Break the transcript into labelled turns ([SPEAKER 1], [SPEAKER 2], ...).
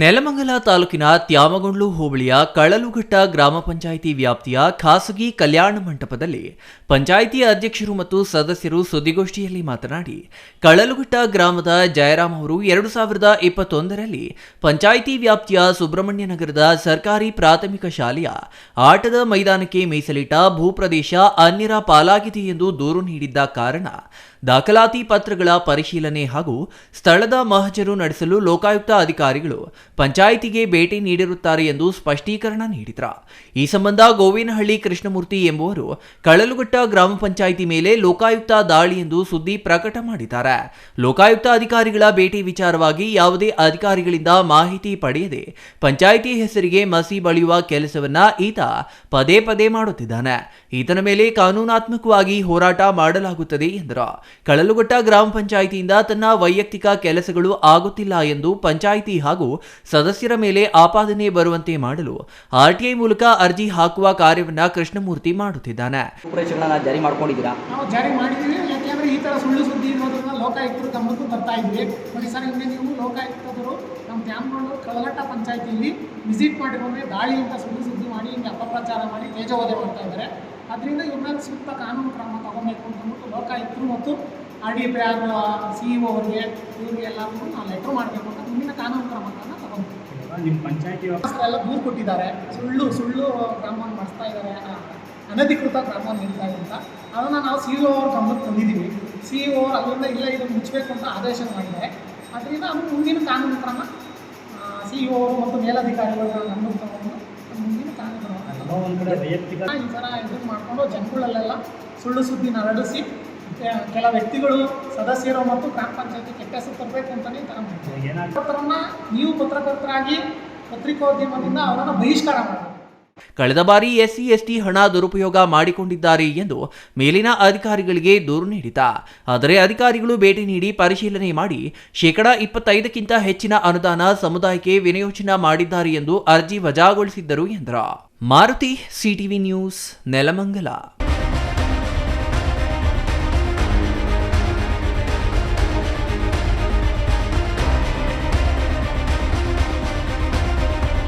[SPEAKER 1] ನೆಲಮಂಗಲ ತಾಲೂಕಿನ ತ್ಯಾಮಗೊಂಡ್ಲು ಹೋಬಳಿಯ ಕಳಲುಘಟ್ಟ ಗ್ರಾಮ ಪಂಚಾಯಿತಿ ವ್ಯಾಪ್ತಿಯ ಖಾಸಗಿ ಕಲ್ಯಾಣ ಮಂಟಪದಲ್ಲಿ ಪಂಚಾಯಿತಿ ಅಧ್ಯಕ್ಷರು ಮತ್ತು ಸದಸ್ಯರು ಸುದ್ದಿಗೋಷ್ಠಿಯಲ್ಲಿ ಮಾತನಾಡಿ, ಕಳಲುಘಟ್ಟ ಗ್ರಾಮದ ಜಯರಾಮ್ ಅವರು ಎರಡು ಸಾವಿರದ ಇಪ್ಪತ್ತೊಂದರಲ್ಲಿ ಪಂಚಾಯಿತಿ ವ್ಯಾಪ್ತಿಯ ಸುಬ್ರಹ್ಮಣ್ಯ ನಗರದ ಸರ್ಕಾರಿ ಪ್ರಾಥಮಿಕ ಶಾಲೆಯ ಆಟದ ಮೈದಾನಕ್ಕೆ ಮೀಸಲಿಟ್ಟ ಭೂಪ್ರದೇಶ ಅನ್ಯರ ಪಾಲಾಗಿದೆ ಎಂದು ದೂರು ನೀಡಿದ್ದ ಕಾರಣ ದಾಖಲಾತಿ ಪತ್ರಗಳ ಪರಿಶೀಲನೆ ಹಾಗೂ ಸ್ಥಳದ ಮಹಜರು ನಡೆಸಲು ಲೋಕಾಯುಕ್ತ ಅಧಿಕಾರಿಗಳು ಪಂಚಾಯಿತಿಗೆ ಭೇಟಿ ನೀಡಿರುತ್ತಾರೆ ಎಂದು ಸ್ಪಷ್ಟೀಕರಣ ನೀಡಿದ್ರ. ಈ ಸಂಬಂಧ ಗೋವಿನಹಳ್ಳಿ ಕೃಷ್ಣಮೂರ್ತಿ ಎಂಬುವರು ಕಳಲುಗಟ್ಟ ಗ್ರಾಮ ಪಂಚಾಯಿತಿ ಮೇಲೆ ಲೋಕಾಯುಕ್ತ ದಾಳಿ ಎಂದು ಸುದ್ದಿ ಪ್ರಕಟ ಮಾಡಿದ್ದಾರೆ. ಲೋಕಾಯುಕ್ತ ಅಧಿಕಾರಿಗಳ ಭೇಟಿ ವಿಚಾರವಾಗಿ ಯಾವುದೇ ಅಧಿಕಾರಿಗಳಿಂದ ಮಾಹಿತಿ ಪಡೆಯದೆ ಪಂಚಾಯಿತಿ ಹೆಸರಿಗೆ ಮಸಿ ಬಳಿಯುವ ಕೆಲಸವನ್ನ ಈತ ಪದೇ ಪದೇ ಮಾಡುತ್ತಿದ್ದಾನೆ. ಈತನ ಮೇಲೆ ಕಾನೂನಾತ್ಮಕವಾಗಿ ಹೋರಾಟ ಮಾಡಲಾಗುತ್ತದೆ ಎಂದರು. ಕಳಲುಗಟ್ಟ ಗ್ರಾಮ ಪಂಚಾಯಿತಿಯಿಂದ ತನ್ನ ವೈಯಕ್ತಿಕ ಕೆಲಸಗಳು ಆಗುತ್ತಿಲ್ಲ ಎಂದು ಪಂಚಾಯಿತಿ ಹಾಗೂ ಸದಸ್ಯರ ಮೇಲೆ ಆಪಾದನೆ ಬರುವಂತೆ ಮಾಡಲು ಆರ್ಟಿಐ ಮೂಲಕ ಅರ್ಜಿ ಹಾಕುವ ಕಾರ್ಯವನ್ನ ಕೃಷ್ಣಮೂರ್ತಿ ಮಾಡುತ್ತಿದ್ದಾನೆ.
[SPEAKER 2] ಜಾರಿ ಮಾಡ್ಕೊಂಡಿದ್ದೀರಾ?
[SPEAKER 3] ನಾವು ಜಾರಿ ಮಾಡಿದ್ದೀವಿ. ಯಾಕೆಂದರೆ ಈ ತರ ಸುಳ್ಳು ಸುದ್ದಿ ಇರೋದ್ರಿಂದ ಲೋಕಾಯುಕ್ತರು ಗಮನಕ್ಕೂ ಬರ್ತಾ ಇದ್ವಿ ನೋಡಿ ಸರ್ ಹಿಂಗೆ ನೀವು ಲೋಕಾಯುಕ್ತರು ನಮ್ಮ ತ್ಯಾಮಗೊಂಡು ಕಳಗಟ್ಟ ಪಂಚಾಯತಿಯಲ್ಲಿ ವಿಸಿಟ್ ಮಾಡಿರೋದ್ರೆ ದಾಳಿ ಅಂತ ಸುಳ್ಳು ಸುದ್ದಿ ಮಾಡಿ ಹಿಂಗೆ ಅಪಪ್ರಚಾರ ಮಾಡಿ ತೇಜೋವಧೆ ಮಾಡ್ತಾ ಇದ್ದಾರೆ. ಅದರಿಂದ ಇವ್ರ ಸೂಕ್ತ ಕಾನೂನು ಕ್ರಮ ತಗೋಬೇಕು ಅಂತ ಅಂದ್ಬಿಟ್ಟು ಲೋಕಾಯುಕ್ತರು ಮತ್ತು R D P R C E ಅವರಿಗೆ ಇವ್ರಿಗೆ ಎಲ್ಲರಿಗೂ ನಾವು ಲೆಟ್ರ್ ಮಾಡಬೇಕು ಅಂತ ಮುಂದಿನ ಕಾನೂನು ಕ್ರಮಗಳನ್ನು ತಗೊಂಡ್ಬಿಟ್ಟು
[SPEAKER 4] ನಿಮ್ಮ ಪಂಚಾಯತಿ
[SPEAKER 3] ಎಲ್ಲ ದೂರು ಕೊಟ್ಟಿದ್ದಾರೆ. ಸುಳ್ಳು ಸುಳ್ಳು ಗ್ರಾಮವನ್ನು ಮಾಡಿಸ್ತಾ ಇದ್ದಾರೆ. ಅನಧಿಕೃತ ಗ್ರಾಮವನ್ನು ನೀಡ್ತಾ ಇದೆ ಅಂತ. ಅದನ್ನು ನಾವು ಸಿ ಇ ಅವ್ರ ಗಮನಕ್ಕೆ ತಂದಿದ್ದೀವಿ. ಸಿ ಇ ಅವ್ರು ಅದರಿಂದ ಇಲ್ಲ ಇದು ಮುಚ್ಚಬೇಕು ಅಂತ ಆದೇಶ ಮಾಡಿದ್ದಾರೆ. ಅದರಿಂದ ಅದು ಮುಂದಿನ ಕಾನೂನು ಕ್ರಮ ಸಿ ಇ ಅವರು ಮತ್ತು ಮೇಲಧಿಕಾರಿಗಳ ಗಮನಕ್ಕೆ ತಗೊಂಡು ಮುಂದಿನ ಕಾನೂನು ಕ್ರಮ.
[SPEAKER 4] ಒಂದು ಕಡೆ ವೈಯಕ್ತಿಕ
[SPEAKER 3] ಈ ಥರ ಇದನ್ನು ಮಾಡಿಕೊಂಡು ಜನಗಳಲ್ಲೆಲ್ಲ ಸುಳ್ಳು ಸುದ್ದಿ ಹರಡಿಸಿ ಕೆಲ ವ್ಯಕ್ತಿಗಳು ಸದಸ್ಯರು ಮತ್ತು ಗ್ರಾಮ ಪಂಚಾಯತಿ ಕೆಟ್ಟ ಹೆಸರು ತರಬೇಕು ಅಂತಲೇ ಪತ್ರವನ್ನ ನೀವು ಪತ್ರಕರ್ತರಾಗಿ ಪತ್ರಿಕೋದ್ಯಮದಿಂದ ಅವರನ್ನು ಬಹಿಷ್ಕಾರ ಮಾಡಬೇಕು
[SPEAKER 1] ಕಳೆದ ಬಾರಿ ಎಸ್ಸಿ ಎಸ್ಟಿ ಹಣ ದುರುಪಯೋಗ ಮಾಡಿಕೊಂಡಿದ್ದಾರೆ ಎಂದು ಮೇಲಿನ ಅಧಿಕಾರಿಗಳಿಗೆ ದೂರು ನೀಡಿದ. ಆದರೆ ಅಧಿಕಾರಿಗಳು ಭೇಟಿ ನೀಡಿ ಪರಿಶೀಲನೆ ಮಾಡಿ ಶೇಕಡ ಇಪ್ಪತ್ತೈದಕ್ಕಿಂತ ಹೆಚ್ಚಿನ ಅನುದಾನ ಸಮುದಾಯಕ್ಕೆ ವಿನಿಯೋಜನೆ ಮಾಡಿದ್ದಾರೆ ಎಂದು ಅರ್ಜಿ ವಜಾಗೊಳಿಸಿದ್ದರು ಎಂದರು. Maruti CTV news Nelamangala.